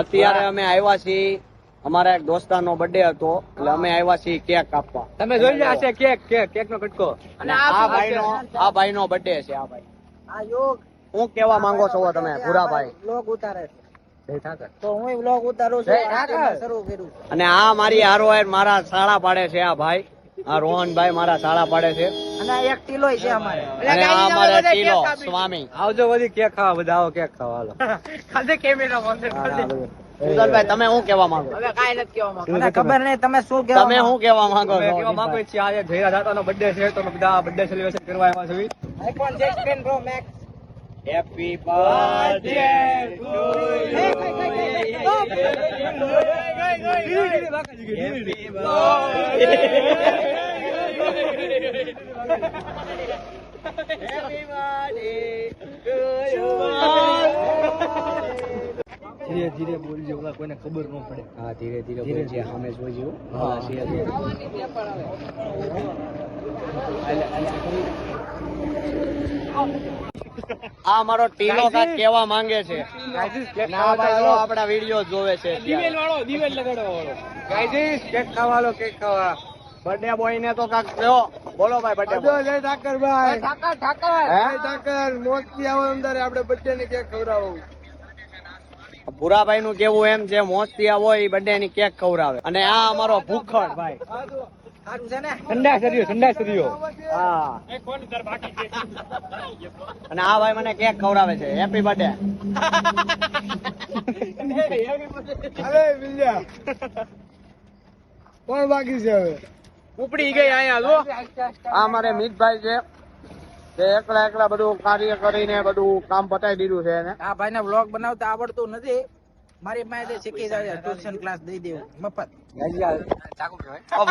અત્યારે અમે આવ્યા છીએ અમારા એક દોસ્તારનો બર્થડે હતો એટલે અમે આવ્યા છીએ કેક કાપવા તમે જોઈ લો છે કેક કેક કેક નો કટકો. અને આ ભાઈનો આ ભાઈનો બર્થડે છે આ ભાઈ. આ યોગ. હું કેવા માંગો છો તમે ભૂરાભાઈ? લોક ઉતારે છે. તો હું બ્લોગ ઉતારું છું શરૂ કર્યું અને આ મારી હારો મારા શાળા પાડે છે આ ભાઈ. આ રોહનભાઈ મારા શાળા પાડે છે અને એક ટીલો છે અમારે અને આ અમારે ટીલો સ્વામી આવજો બધી કેક ખાવા બધા આવો કેક ખાવા હાલો સુધરભાઈ તમે શું કેવા માંગો મને ખબર નહીં તમે શું કેવા તમે શું કેવા માંગો છો કેવા માંગો છે આજે જયરા દાદાનો બર્થડે છે તો બધા બર્થડે સેલિબ્રેશન કરવા આવ્યા છે iPhone 16 pro max happy birthday ધીરે ધીરે બોલજો ઓલા કોઈને ખબર ન પડે. હા ધીરે ધીરે બોલજે સામે જોજો હા. આ મારો ટીલો કાક કેવા માંગે છે. ના ભાઈ આપડા આપણા વીડિયો જોવે છે ગાઈઝ કેક ખાવાલો કેક ખાવા. બર્થડે બોય ને તો કાક કયો બોલો ભાઈ પટેલ જય ઠાકર ભાઈ. ઠાકર ઠાકર. હે? ઠાકર મોતી આવો અંદર આપણે birthday ની કેક ખવડાવો. ભૂરાભાઈ નું કેવું એમ છે મોસ્તી હોય એ બર્થડે ની કેક ખવડાવે. અને આ અમારો ભૂખડ ભાઈ. સારું છે ને? ઠંડા સરિયો ઠંડા સરિયો હા. અને આ ભાઈ મને કેક ખવડાવે છે. હેપી બર્થડે કોણ બાકી છે હવે? ઉપડી ગઈ અહીંયા જો આ અમારે મિતભાઈ છે તે એકલા એકલા બધું કાર્ય કરીને બધું કામ પતાવી દીધું છે એને. આ ભાઈને વ્લોગ બનાવતા આવડતું નથી. મારી પાસે શીખી જાય ટ્યુશન ક્લાસ દઈ દેવું મફત.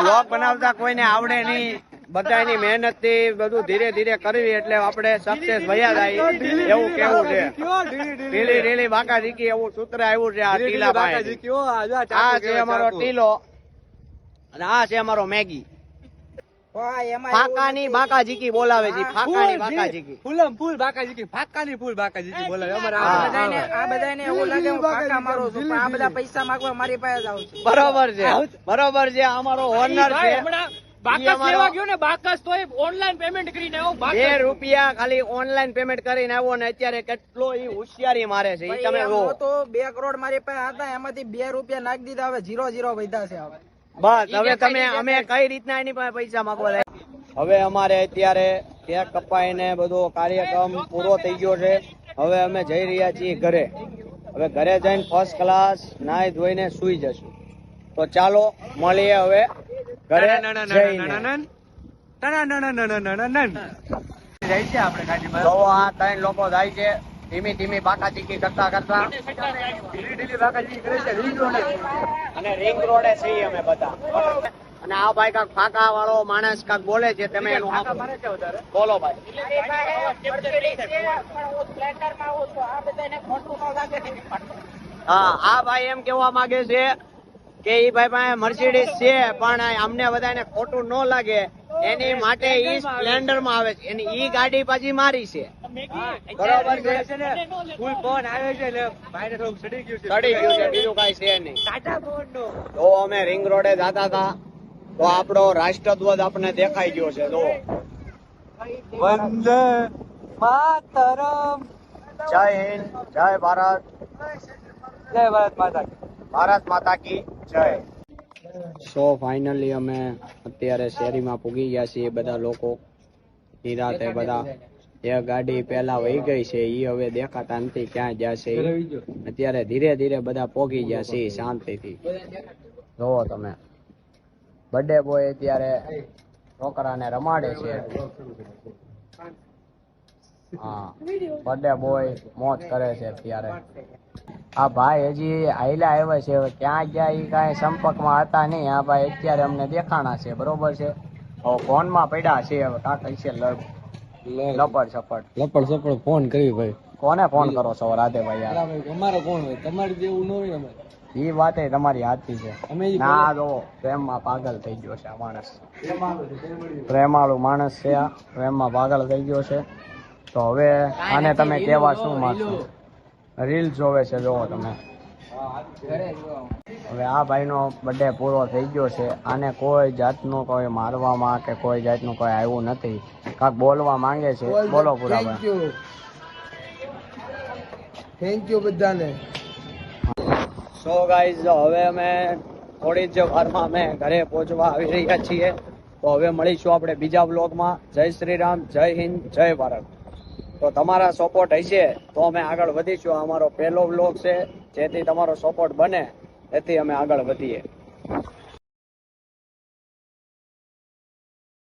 બ્લોગ બનાવતા કોઈને આવડે નહીં. બધાની મહેનતથી બધું ધીરે ધીરે કરવી એટલે આપણે સક્સેસ ભયા જાય. એવું કેવું છે? ઢીલી ઢીલી બાકા જીકી એવું સૂત્ર આવ્યું છે આ ટીલા ભાઈ. આ છે અમારો ટીલો. અને આ છે અમારો મેગી. ફાકાની બાકાજીકી બોલાવે છે ફાકાની બાકાજીકી. ફૂલમ ફૂલ બાકાજીકી ફાકાની ફૂલ બાકાજીકી બોલાવે. અમારે આ બધાને આ બધાને એવું લાગે હું ફાકા મારો છું પણ આ બધા પૈસા માંગવા મારી પાસે જ છું. બરોબર છે બરોબર છે અમારો ઓનર છે. બાકસ તો ઓનલાઈન પેમેન્ટ કરીને આવો બે રૂપિયા ખાલી ઓનલાઈન પેમેન્ટ કરીને આવ્યો ને અત્યારે કેટલો ઈ હોશિયારી મારે છે ઈ તમે તો બે કરોડ મારી પાસે હતા એમાંથી બે રૂપિયા નાખી દીધા હવે જીરો જીરો વધ્યા છે હવે. બસ હવે તમે અમે કઈ રીતના એની પાસે પૈસા માંગવા હવે અમારે અત્યારે કેક કપાઈને બધો કાર્યક્રમ પૂરો થઈ ગયો છે હવે અમે જઈ રહ્યા છીએ ઘરે હવે ઘરે જઈને ફર્સ્ટ ક્લાસ નાઈ ધોઈને સુઈ જશું તો ચાલો મળીએ હવે ઘરે જઈને જાય છે આપણે ગાડીમાં તો આ ત્રણ લોકો જાય છે ધીમી ધીમી બાકા ચીકી કરતા. કરતા ઢીલી ઢીલી બાકાજી કરે છે રીંગ રોડે. અને રિંગ રોડે છીએ અમે બધા. અને આ ભાઈ કાક ફાકા વાળો માણસ કાક બોલે છે તમે એનું. બોલો ભાઈ. હા આ ભાઈ એમ કેવા માંગે છે કે એ ભાઈ પાસે મર્સિડીઝ છે પણ અમને બધાને ખોટું ન લાગે. એની માટે ઈ સ્પ્લેન્ડરમાં આવે છે. એની ઈ ગાડી પાછી મારી છે. બરોબર છે. છે ને? ફૂલ ફોન આવે છે ને ભાઈને થોડું સડી ગયું છે. સડી ગયું છે બીજું કઈ છે નહીં. ટાટા ફોન નો તો અમે રિંગ રોડે જતા હતા તો આપણો રાષ્ટ્રધ્વજ આપણને દેખાઈ ગયો છે જો વંદે માતરમ. જય હિન્દ જય ભારત. જય ભારત માતા કી. ભારત માતા કી જય. સો ફાઇનલી અમે અત્યારે શેરીમાં પૂગી ગયા છીએ બધા લોકો. નિરાતે બધા. એક ગાડી પેલા વહી ગઈ છે એ હવે દેખાતા નથી ક્યાં જશે. અત્યારે ધીરે ધીરે બધા પોગી છે શાંતિથી. જોવો તમે. બર્થડે બોય અત્યારે છોકરાને રમાડે છે. હા બર્થડે બોય મોજ કરે છે અત્યારે. આ ભાઈ, હજી આયલા આવ્યા છે. ક્યાં ગયા એ કાંઈ સંપર્કમાં હતા નહીં. આ ભાઈ, અત્યારે અમને દેખાણા છે. બરોબર છે? ફોનમાં પડ્યા છે. હવે કાંક છે લપડ સપડ. લપડ સપડ ફોન કરી ભાઈ. કોને ફોન કરો છો રાધેભાઈ યાર? અમારો કોણ હોય? તમારી જેવું ન હોય અમે એ વાત તમારી સાચી છે. ના જો પ્રેમમાં પાગલ થઈ ગયો છે આ માણસ. પ્રેમાળુ માણસ છે આ પ્રેમમાં પાગલ થઈ ગયો છે. તો હવે આને તમે કેવા શું માંગશો? રીલ જોવે છે જોવો તમે. હવે આ ભાઈનો બર્થડે પૂરો થઈ ગયો છે. આને કોઈ જાતનું કોઈ મારવામાં કે કોઈ જાતનું કોઈ આવ્યું નથી. કાંક બોલવા માંગે છે. બોલો પૂરા થેન્ક યુ થેન્ક યુ બધાને. સો ગાઈઝ હવે અમે થોડી જ વારમાં અમે ઘરે પહોંચવા આવી રહ્યા છીએ. તો હવે મળીશું આપણે બીજા બ્લોગમાં જય શ્રી રામ જય હિન્દ જય ભારત. તો તમારા સપોર્ટ હશે તો અમે આગળ વધીશું. અમારો પહેલો બ્લોગ છે. જેથી તમારો સપોર્ટ બને તેથી અમે આગળ વધીએ.